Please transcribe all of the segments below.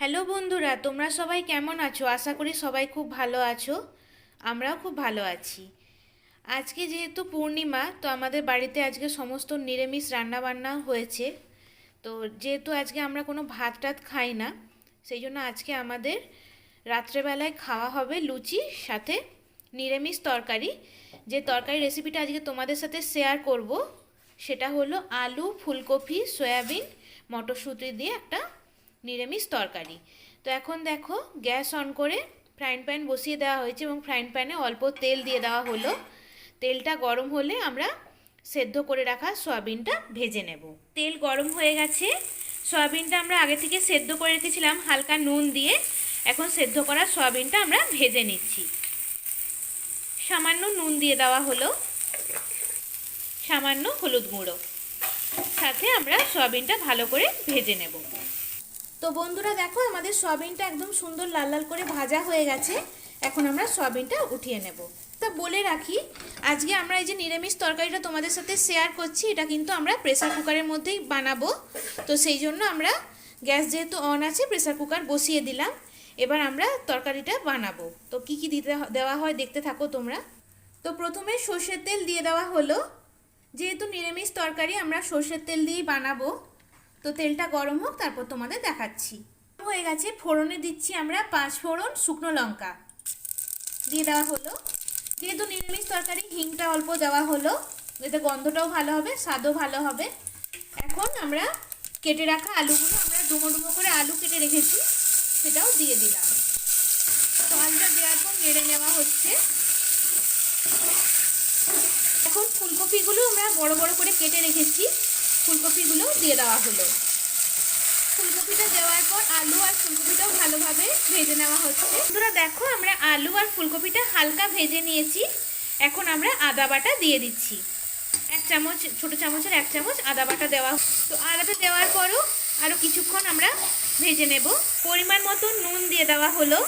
Hello বন্ধুরা, তোমরা সবাই কেমন আছো? আশা করি সবাই খুব ভালো আছো। আমরাও খুব ভালো আছি। আজকে যেহেতু পূর্ণিমা, তো আমাদের বাড়িতে আজকে সমস্ত নিরামিষ রান্নাবান্না হয়েছে। তো যেহেতু আজকে আমরা কোনো ভাত টাত খাই না, সেই জন্য আজকে আমাদের রাত্রেবেলায় খাওয়া হবে লুচি, সাথে নিরামিষ তরকারি। যে তরকারি রেসিপিটা আজকে তোমাদের সাথে শেয়ার করব, সেটা হলো আলু, ফুলকপি, সয়াবিন, মটরশুঁটি দিয়ে একটা নিরামিষ তরকারি। তো এখন দেখো, গ্যাস অন করে ফ্রাইং প্যান বসিয়ে দেওয়া হয়েছে এবং ফ্রাইং প্যানে অল্প তেল দিয়ে দেওয়া হলো। তেলটা গরম হলে আমরা সেদ্ধ করে রাখা সয়াবিনটা ভেজে নেব। তেল গরম হয়ে গেছে। সয়াবিনটা আমরা আগে থেকে সেদ্ধ করে রেখেছিলাম, হালকা নুন দিয়ে। এখন সেদ্ধ করা সয়াবিনটা আমরা ভেজে নিচ্ছি। সামান্য নুন দিয়ে দেওয়া হলো। সামান্য হলুদ গুঁড়ো। সাথে আমরা সয়াবিনটা ভালো করে ভেজে নেব। তো বন্ধুরা দেখো, আমাদের সয়াবিনটা একদম সুন্দর লাল লাল করে ভাজা হয়ে গেছে। এখন আমরা সয়াবিনটা উঠিয়ে নেব। তা বলে রাখি, আজকে আমরা এই যে নিরামিষ তরকারিটা তোমাদের সাথে শেয়ার করছি, এটা কিন্তু আমরা প্রেসার কুকারের মধ্যেই বানাবো। তো সেই জন্য আমরা গ্যাস যেহেতু অন আছে প্রেসার কুকার বসিয়ে দিলাম। এবার আমরা তরকারিটা বানাবো। তো কি কি দিতে দেওয়া হয় দেখতে থাকো তোমরা। তো প্রথমে সর্ষের তেল দিয়ে দেওয়া হলো। যেহেতু নিরামিষ তরকারি, আমরা সর্ষের তেল দিয়েই বানাবো। তো তেলটা গরম হোক, তারপর তোমাদের দেখাচ্ছি। হয়ে গেছে, ফোড়নে দিচ্ছি আমরা পাঁচ ফোড়ন শুকনো লঙ্কা। দিয়ে দেওয়া হলো। যেহেতু নিরামিষ তরকারি, হিংটা অল্প দেওয়া হলো। এতে গন্ধটাও ভালো হবে, স্বাদও ভালো হবে। এখন আমরা কেটে রাখা আলুগুলো, আমরা ডুমো ডুমো করে আলু কেটে রেখেছি, সেটাও দিয়ে দিলাম। তো আলুটা দেওয়ার পর নেড়ে নেওয়া হচ্ছে। এখন ফুলকপিগুলো আমরা বড় বড় করে কেটে রেখেছি। ফুলকপিগুলো দিয়ে দেওয়া হলো। ফুলকপিটা দেওয়ার পর আলু আর ফুলকপিটাও ভালোভাবে ভেজে নেওয়া হচ্ছে। বন্ধুরা দেখো, আমরা আলু আর ফুলকপিটা হালকা ভেজে নিয়েছি। এখন আমরা আদা বাটা দিয়ে দিচ্ছি। এক চামচ, ছোট চামচের এক চামচ আদা বাটা দেওয়া তো আদাটা দেওয়ার পরও আরও কিছুক্ষণ আমরা ভেজে নেব। পরিমাণ মতো নুন দিয়ে দেওয়া হলো।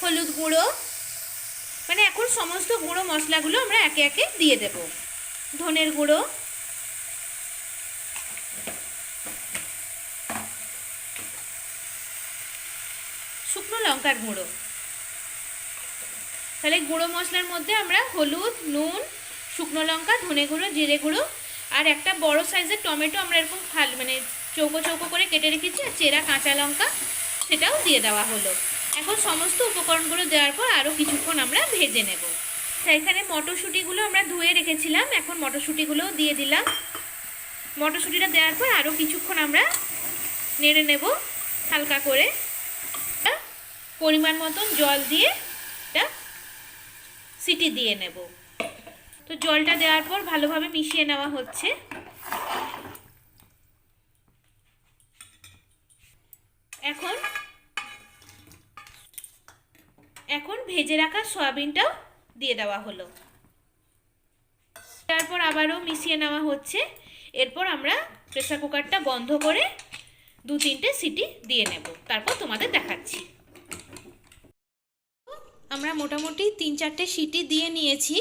হলুদ গুঁড়ো। মানে এখন সমস্ত গুঁড়ো মশলাগুলো আমরা একে একে দিয়ে দেব। ধনের গুঁড়ো। শুকনো লঙ্কার গুঁড়ো। তাহলে গুঁড়ো মশলার মধ্যে আমরা হলুদ, নুন, শুকনো লঙ্কা, ধনে গুঁড়ো, জিরে গুঁড়ো আর একটা বড় সাইজের টমেটো আমরা এরকম ফাল মানে চৌকো চৌকো করে কেটে রেখেছি আর চেরা কাঁচা লঙ্কা সেটাও দিয়ে দেওয়া হলো। এখন সমস্ত উপকরণগুলো দেওয়ার পর আরও কিছুক্ষণ আমরা ভেজে নেব। তা এখানে মটরশুঁটিগুলো আমরা ধুয়ে রেখেছিলাম, এখন মটরশুঁটিগুলোও দিয়ে দিলাম। মটরশুঁটিটা দেওয়ার পর আরও কিছুক্ষণ আমরা নেড়ে নেব হালকা করে। পরিমাণ মতন জল দিয়ে এটা সিটি দিয়ে নেব। তো জলটা দেওয়ার পর ভালোভাবে মিশিয়ে নেওয়া হচ্ছে। এখন এখন ভেজে রাখা সয়াবিনটাও দিয়ে দেওয়া হলো। তারপর আবারও মিশিয়ে নেওয়া হচ্ছে। এরপর আমরা প্রেসার কুকারটা বন্ধ করে দু তিনটে সিটি দিয়ে নেব। তারপর তোমাদের দেখাচ্ছি। আমরা মোটামুটি তিন চারটে সিটি দিয়ে নিয়েছি।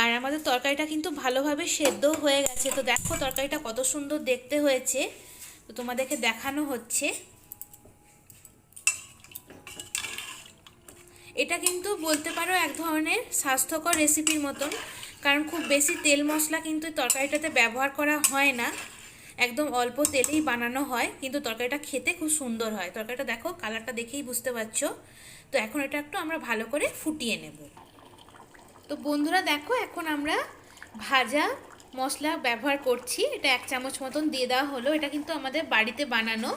আর আমাদের তরকারিটা কিন্তু ভালোভাবে সেদ্ধ হয়ে গেছে। তো দেখো তরকারিটা কত সুন্দর দেখতে হয়েছে। তো তোমাদেরকে দেখানো হচ্ছে। এটা কিন্তু বলতে পারো এক ধরনের স্বাস্থ্যকর রেসিপির মতন। কারণ খুব বেশি তেল মশলা কিন্তু তরকারিটাতে ব্যবহার করা হয় না। একদম অল্প তেলেই বানানো হয়, কিন্তু তরকারিটা খেতে খুব সুন্দর হয়। তরকারিটা দেখো, কালারটা দেখেই বুঝতে পারছ। তো এখন এটা একটু আমরা ভালো করে ফুটিয়ে নেব। তো বন্ধুরা দেখো, এখন আমরা ভাজা মশলা ব্যবহার করছি। এটা এক চামচ মতন দিয়ে দেওয়া হলো। এটা কিন্তু আমাদের বাড়িতে বানানো।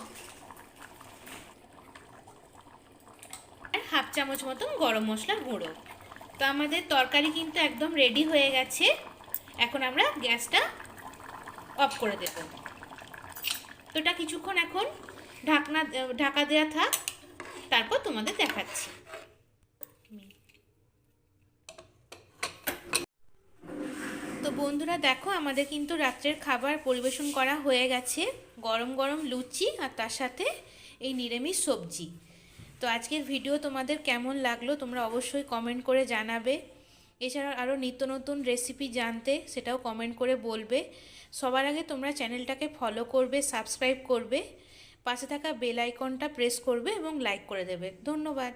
আর হাফ চামচ মতন গরম মশলার গুঁড়ো। তো আমাদের তরকারি কিন্তু একদম রেডি হয়ে গেছে। এখন আমরা গ্যাসটা অফ করে দেব। এটা কিছুক্ষণ এখন ঢাকনা, ঢাকা দেওয়া থাক, তারপর তোমাদের দেখাচ্ছি। তো বন্ধুরা দেখো, আমাদের কিন্তু রাত্রের খাবার পরিবেশন করা হয়ে গেছে, গরম গরম লুচি আর তার সাথে এই নিরামিষ সবজি। তো আজকের ভিডিও তোমাদের কেমন লাগল তোমরা অবশ্যই কমেন্ট করে জানাবে। এছাড়া আরও নিত্য নতুন রেসিপি জানতে সেটাও কমেন্ট করে বলবে। সবার আগে তোমরা চ্যানেলটাকে ফলো করবে সাবস্ক্রাইব করবে, পাশে থাকা বেল আইকনটা প্রেস করবে এবং লাইক করে দেবে। ধন্যবাদ।